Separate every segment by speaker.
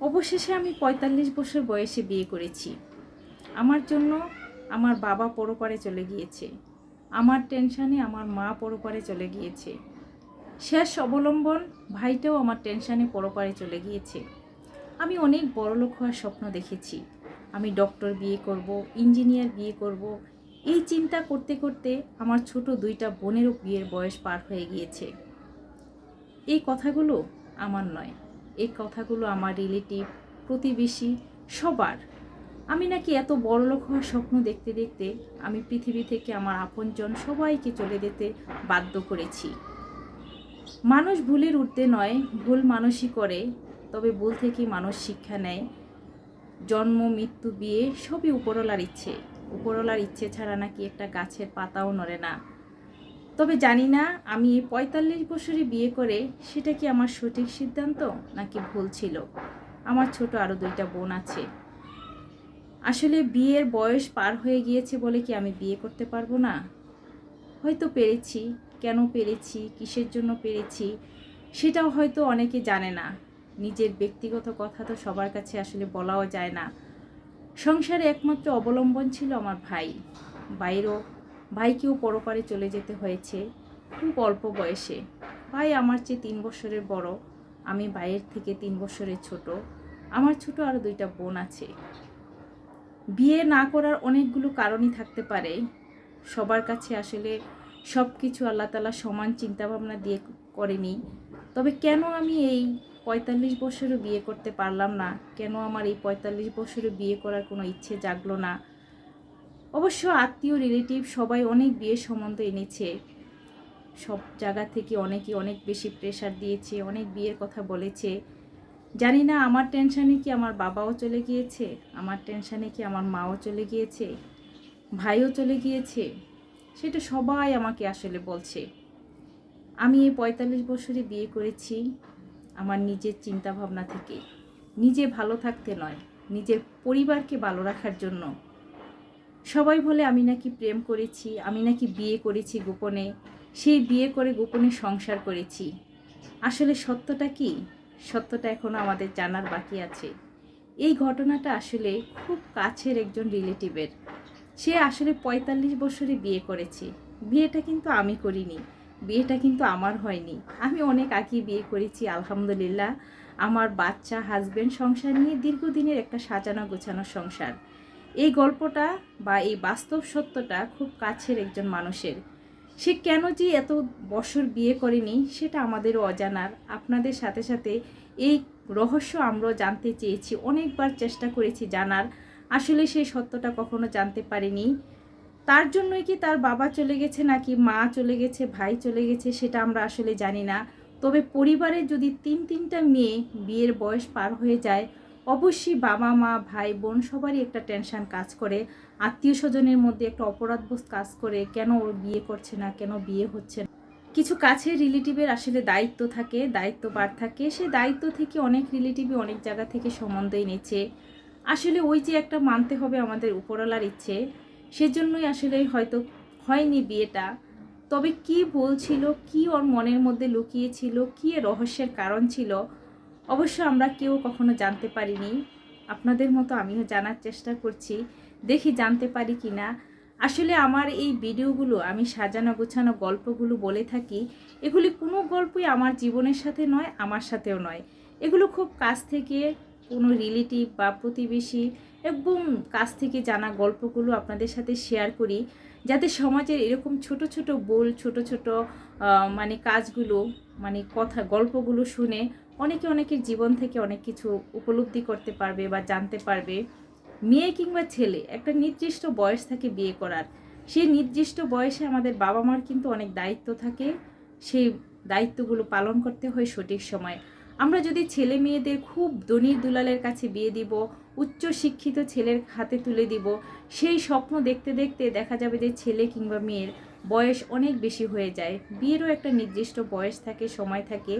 Speaker 1: অবশেষে আমি পঁয়তাল্লিশ বছর বয়সে বিয়ে করেছি। আমার জন্য আমার বাবা পরপারে চলে গিয়েছে। আমার টেনশানে আমার মা পরপারে চলে গিয়েছে। শেষ অবলম্বন ভাইটাও আমার টেনশানে পরপারে চলে গিয়েছে। আমি অনেক বড়লোক হওয়ার স্বপ্ন দেখেছি। আমি ডক্টর বিয়ে করব, ইঞ্জিনিয়ার বিয়ে করব। এই চিন্তা করতে করতে আমার ছোট দুইটা বোনেরও বিয়ের বয়স পার হয়ে গিয়েছে। এই কথাগুলো আমার নয়। এই কথাগুলো আমার রিলেটিভ প্রতিবেশী, সবার। আমি নাকি এত বড় লোক হওয়ার স্বপ্ন দেখতে দেখতে আমি পৃথিবী থেকে আমার আপনজন সবাইকে চলে যেতে বাধ্য করেছি। মানুষ ভুলের উঠতে নয়, ভুল মানুষই করে, তবে ভুল থেকেই মানুষ শিক্ষা নেয়। জন্ম, মৃত্যু, বিয়ে সবই উপরওয়ালার ইচ্ছে। উপরওয়ালার ইচ্ছে ছাড়া নাকি একটা গাছের পাতাও নড়ে না। তবে জানি না আমি এই পঁয়তাল্লিশ বছরে বিয়ে করে সেটা কি আমার সঠিক সিদ্ধান্ত নাকি ভুল ছিল? আমার ছোট আরও দুইটা বোন আছে। আসলে বিয়ের বয়স পার হয়ে গিয়েছে বলে কি আমি বিয়ে করতে পারব না? হয়তো পেরেছি। কেন পেরেছি? কিসের জন্য পেরেছি? সেটাও হয়তো অনেকে জানে না। নিজের ব্যক্তিগত কথা তো সবার কাছে আসলে বলাও যায় না। সংসারে একমাত্র অবলম্বন ছিল আমার ভাই। বাইরও ভাইকেও পরপারে চলে যেতে হয়েছে। খুব অল্প বয়সে। ভাই আমার চেয়ে তিন বছরের বড়। আমি ভাইয়ের থেকে তিন বছরের ছোট। আমার ছোট আরও দুইটা বোন আছে। বিয়ে না করার অনেকগুলো কারণই থাকতে পারে। সবার কাছে আসলে সব কিছু আল্লাহ তালা সমান চিন্তাভাবনা দিয়ে করেনি। তবে কেন আমি এই পঁয়তাল্লিশ বছরে বিয়ে করতে পারলাম না? কেন আমার এই পঁয়তাল্লিশ বছরে বিয়ে করার কোনো ইচ্ছে জাগলো না? অবশ্য আত্মীয় রিলেটিভ সবাই অনেক বিয়ের সম্বন্ধ এনেছে। সব জায়গা থেকে অনেকে অনেক বেশি প্রেশার দিয়েছে, অনেক বিয়ের কথা বলেছে। জানি না, আমার টেনশানে কি আমার বাবাও চলে গিয়েছে? আমার টেনশানে কি আমার মাও চলে গিয়েছে? ভাইও চলে গিয়েছে? সেটা সবাই আমাকে আসলে বলছে। আমি এই পঁয়তাল্লিশ বছরে বিয়ে করেছি আমার নিজের চিন্তা ভাবনা থেকে। নিজে ভালো থাকতে নয়, নিজের পরিবারকে ভালো রাখার জন্য। সবাই বলে, আমি নাকি প্রেম করেছি, আমি নাকি বিয়ে করেছি গোপনে, সেই বিয়ে করে গোপনে সংসার করেছি। আসলে সত্যটা কি? সত্যটা এখনও আমাদের জানার বাকি আছে। এই ঘটনাটা আসলে খুব কাছের একজন রিলেটিভের। সে আসলে পঁয়তাল্লিশ বছরে বিয়ে করেছে। বিয়েটা কিন্তু আমি করিনি, বিয়েটা কিন্তু আমার হয়নি। আমি অনেক আগে বিয়ে করেছি, আলহামদুলিল্লাহ। আমার বাচ্চা হাজব্যান্ড সংসার নিয়ে দীর্ঘদিনের একটা সাজানো গোছানো সংসার। এই গল্পটা বা এই বাস্তব সত্যটা খুব কাছের একজন মানুষের। সে কেন যে এত বছর বিয়ে করেনি, সেটা আমাদেরও অজানার। আপনাদের সাথে সাথে এই রহস্য আমরাও জানতে চেয়েছি, অনেকবার চেষ্টা করেছি জানার। আসলে সেই সত্যটা কখনো জানতে পারিনি। তার জন্যই কি তার বাবা চলে গেছে নাকি মা চলে গেছে, ভাই চলে গেছে, সেটা আমরা আসলে জানি না। তবে পরিবারে যদি তিন তিনটা মেয়ে বিয়ের বয়স পার হয়ে যায় অবশ্যই বাবা মা, ভাই বোন সবারই একটা টেনশন কাজ করে। আত্মীয় স্বজনের মধ্যে একটা অপরাধবোধ কাজ করে কেন ওর বিয়ে করছে না, কেন বিয়ে হচ্ছে না। কিছু কাছের রিলেটিভের আসলে দায়িত্ব থাকে দায়িত্ব বার থাকে। সে দায়িত্ব থেকে অনেক রিলেটিভই অনেক জায়গা থেকে সম্বন্ধ এনেছে আসলে ওই যে একটা মানতে হবে আমাদের উপরওয়ালার ইচ্ছে, সেজন্যই আসলে হয়তো হয়নি বিয়েটা। তবে কি বলছিল, কি ওর মনের মধ্যে লুকিয়েছিল, কি রহস্যের কারণ ছিল অবশ্য আমরা কেউ কখনো জানতে পারিনি। আপনাদের মতো আমিও জানার চেষ্টা করছি। দেখি জানতে পারি কি না আসলে আমার এই ভিডিওগুলো আমি সাজানো গোছানো গল্পগুলো বলে থাকি। এগুলি কোনো গল্পই আমার জীবনের সাথে নয়, আমার সাথেও নয়। এগুলো খুব কাছ থেকে কোনো রিলেটিভ বা প্রতিবেশী একদম কাছ থেকে জানা গল্পগুলো আপনাদের সাথে শেয়ার করি। যাতে সমাজের এরকম ছোট ছোট বোল ছোট ছোট মানে কাজগুলো মানে কথা, গল্পগুলো শুনে অনেকে অনেকের জীবন থেকে অনেক কিছু উপলব্ধি করতে পারবে বা জানতে পারবে। মেয়ে কিংবা ছেলে, একটা নির্দিষ্ট বয়স থাকে বিয়ে করার। সেই নির্দিষ্ট বয়সে আমাদের বাবা মার কিন্তু অনেক দায়িত্ব থাকে। সেই দায়িত্বগুলো পালন করতে হয় সঠিক সময়। আমরা যদি ছেলে মেয়েদের খুব ধনী দুলালের কাছে বিয়ে দিব, উচ্চ শিক্ষিত ছেলের হাতে তুলে দিব, সেই স্বপ্ন দেখতে দেখতে দেখা যাবে যে ছেলে কিংবা মেয়ের বয়স অনেক বেশি হয়ে যায়। বিয়েরও একটা নির্দিষ্ট বয়স থাকে, সময় থাকে।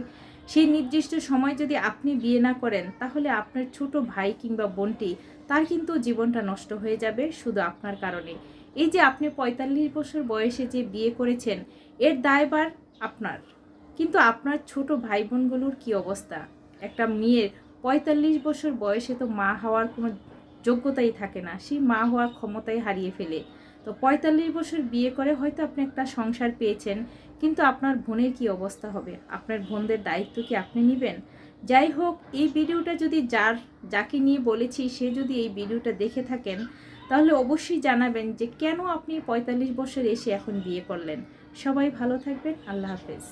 Speaker 1: সেই নির্দিষ্ট সময় যদি আপনি বিয়ে না করেন, তাহলে আপনার ছোট ভাই কিংবা বোনটি তার কিন্তু জীবনটা নষ্ট হয়ে যাবে শুধু আপনার কারণে। এই যে আপনি পঁয়তাল্লিশ বছর বয়সে যে বিয়ে করেছেন, এর দায়বার আপনার। কিন্তু আপনার ছোট ভাই বোনগুলোর কী অবস্থা? একটা মেয়ের পঁয়তাল্লিশ বছর বয়সে তো মা হওয়ার কোনো যোগ্যতাই থাকে না। সেই মা হওয়ার ক্ষমতাই হারিয়ে ফেলে। তো পঁয়তাল্লিশ বছর বিয়ে করে হয়তো আপনি একটা সংসার পেয়েছেন, কিন্তু আপনার বোনের কি অবস্থা হবে? আপনার বোনদের দায়িত্ব কি আপনি নেবেন? যাই হোক, এই ভিডিওটা যদি যার, যাকে নিয়ে বলেছি সে যদি এই ভিডিওটা দেখে থাকেন, তাহলে অবশ্যই জানাবেন যে কেন আপনি পঁয়তাল্লিশ বছর এসে এখন বিয়ে করলেন। সবাই ভালো থাকবেন, আল্লাহ হাফেজ।